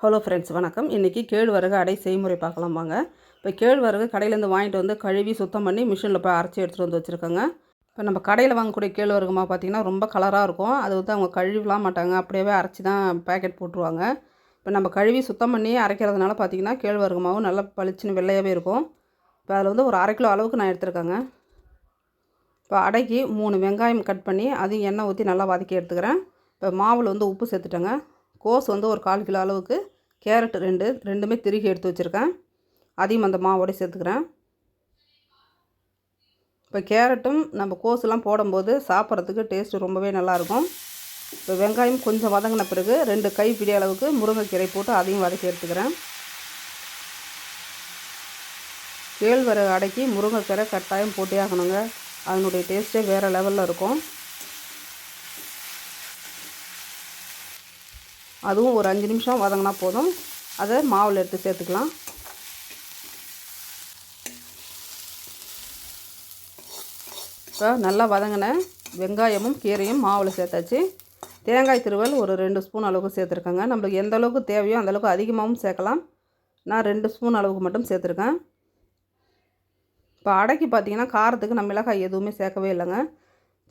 Hello friends வணக்கம். இன்றைக்கி கேழ்வரகு அடை செய்முறை பார்க்கலாம் வாங்க. இப்போ கேழ்வரகு கடையிலேருந்து வாங்கிட்டு வந்து கழுவி சுத்தம் பண்ணி மிஷினில் போய் அரைச்சி எடுத்துகிட்டு வந்து வச்சுருக்கோங்க. இப்போ நம்ம கடையில் வாங்கக்கூடிய கேழ்வரகுமா பார்த்திங்கன்னா ரொம்ப கலராக இருக்கும். அது வந்து அவங்க கழுவிலாம் மாட்டாங்க. அப்படியே அரைச்சி தான் பேக்கெட் போட்டுருவாங்க. இப்போ நம்ம கழுவி சுத்தம் பண்ணி அரைக்கிறதுனால பார்த்திங்கன்னா கேழ்வரகு மாவு நல்லா பளிச்சுன்னு வெள்ளையாகவே இருக்கும். இப்போ அதில் வந்து ஒரு அரை கிலோ அளவுக்கு நான் எடுத்துருக்கேங்க. இப்போ அடைக்கு மூணு வெங்காயம் கட் பண்ணி அதையும் எண்ணெய் ஊற்றி நல்லா வதக்கி எடுத்துக்கிறேன். இப்போ மாவில் வந்து உப்பு சேர்த்துட்டேங்க. கோஸ் வந்து ஒரு கால் கிலோ அளவுக்கு கேரட் ரெண்டு ரெண்டுமே திருகி எடுத்து வச்சுருக்கேன். அதையும் அந்த மாவோட சேர்த்துக்கிறேன். இப்போ கேரட்டும் நம்ம கோஸ்லாம் போடும்போது சாப்பிட்றதுக்கு டேஸ்ட்டு ரொம்பவே நல்லாயிருக்கும். இப்போ வெங்காயம் கொஞ்சம் வதங்கின பிறகு ரெண்டு கை பிடி அளவுக்கு முருங்கைக்கீரை போட்டு அதையும் வதக்கி எடுத்துக்கிறேன். கேழ்வரகு அடைக்கி முருங்கைக்கீரை கட்டாயம் போட்டே ஆகணுங்க. அதனுடைய டேஸ்ட்டே வேறு லெவலில் இருக்கும். அதுவும் ஒரு அஞ்சு நிமிஷம் வதங்கினா போதும். அதை மாவில் எடுத்து சேர்த்துக்கலாம். இப்போ நல்லா வதங்கின வெங்காயமும் கீரையும் மாவில் சேர்த்தாச்சு. தேங்காய் திருவல் ஒரு ரெண்டு ஸ்பூன் அளவுக்கு சேர்த்துருக்கேங்க. நம்மளுக்கு எந்த அளவுக்கு தேவையோ அந்த அளவுக்கு அதிகமாகவும் சேர்க்கலாம். நான் ரெண்டு ஸ்பூன் அளவுக்கு மட்டும் சேர்த்துருக்கேன். இப்போ அடைக்கு பார்த்தீங்கன்னா காரத்துக்கு நம்ம மிளகாய் எதுவுமே சேர்க்கவே இல்லைங்க.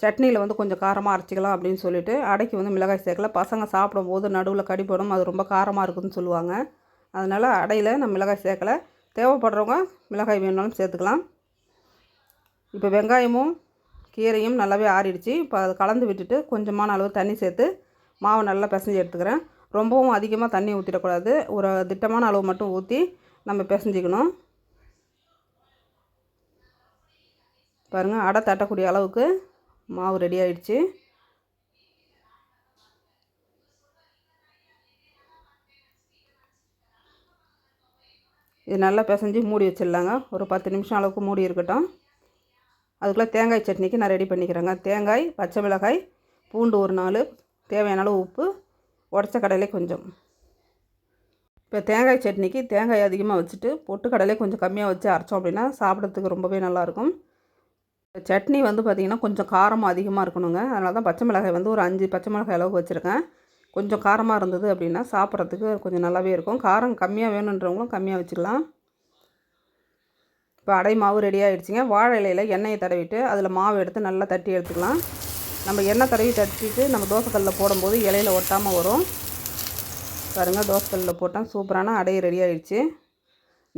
சட்னியில் வந்து கொஞ்சம் காரமாக அரைச்சிக்கலாம் அப்படின்னு சொல்லிட்டு அடைக்கு வந்து மிளகாய் சேர்க்கல. பசங்க சாப்பிடும்போது நடுவில் கடிப்படும் அது ரொம்ப காரமாக இருக்குதுன்னு சொல்லுவாங்க. அதனால் அடையில் நான் மிளகாய் சேர்க்கலை. தேவைப்படுறவங்க மிளகாய் வேணாலும் சேர்த்துக்கலாம். இப்போ வெங்காயமும் கீரையும் நல்லாவே ஆறிடுச்சு. இப்போ அதை கலந்து விட்டுட்டு கொஞ்சமான அளவு தண்ணி சேர்த்து மாவை நல்லா பிசைஞ்சு எடுத்துக்கிறேன். ரொம்பவும் அதிகமாக தண்ணி ஊற்றிடக்கூடாது ஒரு திட்டமான அளவு மட்டும் ஊற்றி நம்ம பிசைஞ்சிக்கணும். பாருங்கள் அடை தட்டக்கூடிய அளவுக்கு மாவு ரெடி ஆயிடுச்சு. இது நல்லா பிசைஞ்சு மூடி வச்சிடலாங்க. ஒரு பத்து நிமிஷம் அளவுக்கு மூடி இருக்கட்டும். அதுக்குள்ளே தேங்காய் சட்னிக்கு நான் ரெடி பண்ணிக்கிறேங்க. தேங்காய் பச்சை மிளகாய் பூண்டு ஒரு நாலு தேவையான அளவு உப்பு உடச்ச கடலை கொஞ்சம். இப்போ தேங்காய் சட்னிக்கு தேங்காய் அதிகமாக வச்சுட்டு பொட்டு கடலை கொஞ்சம் கம்மியாக வச்சு அரைச்சோம் அப்படின்னா சாப்பிட்றதுக்கு ரொம்பவே நல்லாயிருக்கும் சட்னி வந்து பார்த்திங்கன்னா கொஞ்சம் காரமாக அதிகமாக இருக்கணுங்க. அதனால தான் பச்சை மிளகாய் வந்து ஒரு அஞ்சு பச்சை மிளகாய் அளவுக்கு வச்சுருக்கேன். கொஞ்சம் காரமாக இருந்தது அப்படின்னா சாப்பிட்றதுக்கு கொஞ்சம் நல்லாவே இருக்கும். காரம் கம்மியாக வேணுன்றவங்களும் கம்மியாக வச்சுக்கலாம். இப்போ அடை மாவு ரெடி ஆகிடுச்சிங்க வாழை இலையில் எண்ணெயை தடவிட்டு அதில் மாவு எடுத்து நல்லா தட்டி எடுத்துக்கலாம். நம்ம எண்ணெய் தடவி தட்டிட்டு நம்ம தோசைக்கல்லில் போடும்போது இலையில் ஒட்டாமல் வரும். பாருங்கள் தோசைக்கல்லில் போட்டால் சூப்பரான அடை ரெடி ஆகிடுச்சி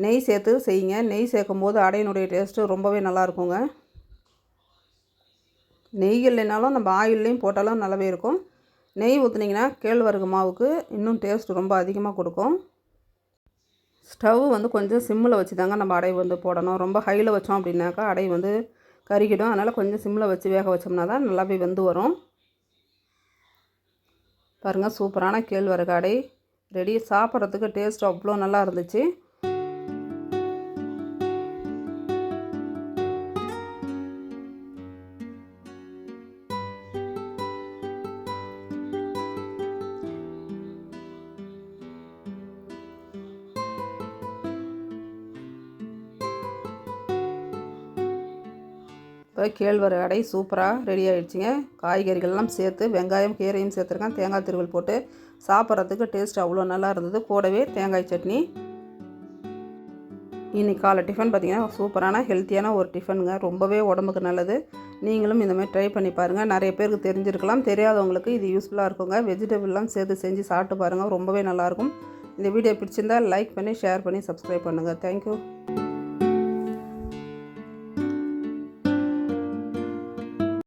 நெய் சேர்த்து செய்யுங்க. நெய் சேர்க்கும் போது அடையினுடைய டேஸ்ட்டு ரொம்பவே நல்லாயிருக்குங்க நெய் இல்லைனாலும் நம்ம ஆயில்லையும் போட்டாலும் நல்லாவே இருக்கும். நெய் ஊற்றுனீங்கன்னா கேழ்வரகு மாவுக்கு இன்னும் டேஸ்ட் ரொம்ப அதிகமாக கொடுக்கும். ஸ்டவ் வந்து கொஞ்சம் சிம்மில் வச்சு தாங்க நம்ம அடை வந்து போடணும். ரொம்ப ஹையில் வச்சோம் அப்படின்னாக்கா அடை வந்து கருகிடும். அதனால் கொஞ்சம் சிம்மில் வச்சு வேக வச்சோம்னா தான் நல்லாவே வெந்து வரும். பாருங்கள் சூப்பரான கேழ்வரகு அடை. ரெடி. சாப்பிட்றதுக்கு டேஸ்ட் அவ்வளோ நல்லா இருந்துச்சு. இப்போ கேழ்வரகு அடை சூப்பராக ரெடி ஆகிடுச்சிங்க காய்கறிகள்லாம் சேர்த்து வெங்காயம் கீரையும் சேர்த்துருக்கேன். தேங்காய் திருவல் போட்டு சாப்பிட்றதுக்கு டேஸ்ட் அவ்வளோ நல்லா இருந்தது. கூடவே தேங்காய் சட்னி. இன்னைக்கு காலை டிஃபன் பார்த்திங்கன்னா சூப்பரான ஹெல்த்தியான ஒரு டிஃபனுங்க ரொம்பவே உடம்புக்கு நல்லது. நீங்களும் இந்தமாதிரி ட்ரை பண்ணி பாருங்கள் நிறைய பேருக்கு தெரிஞ்சிருக்கலாம். தெரியாதவங்களுக்கு இது யூஸ்ஃபுல்லாக இருக்குங்க. வெஜிடபிள்லாம் சேர்த்து செஞ்சு சாப்பிட்டு பாருங்கள் ரொம்பவே நல்லாயிருக்கும் இந்த வீடியோ பிடிச்சிருந்தால் லைக் பண்ணி ஷேர் பண்ணி சப்ஸ்கிரைப் பண்ணுங்கள் தேங்க்யூ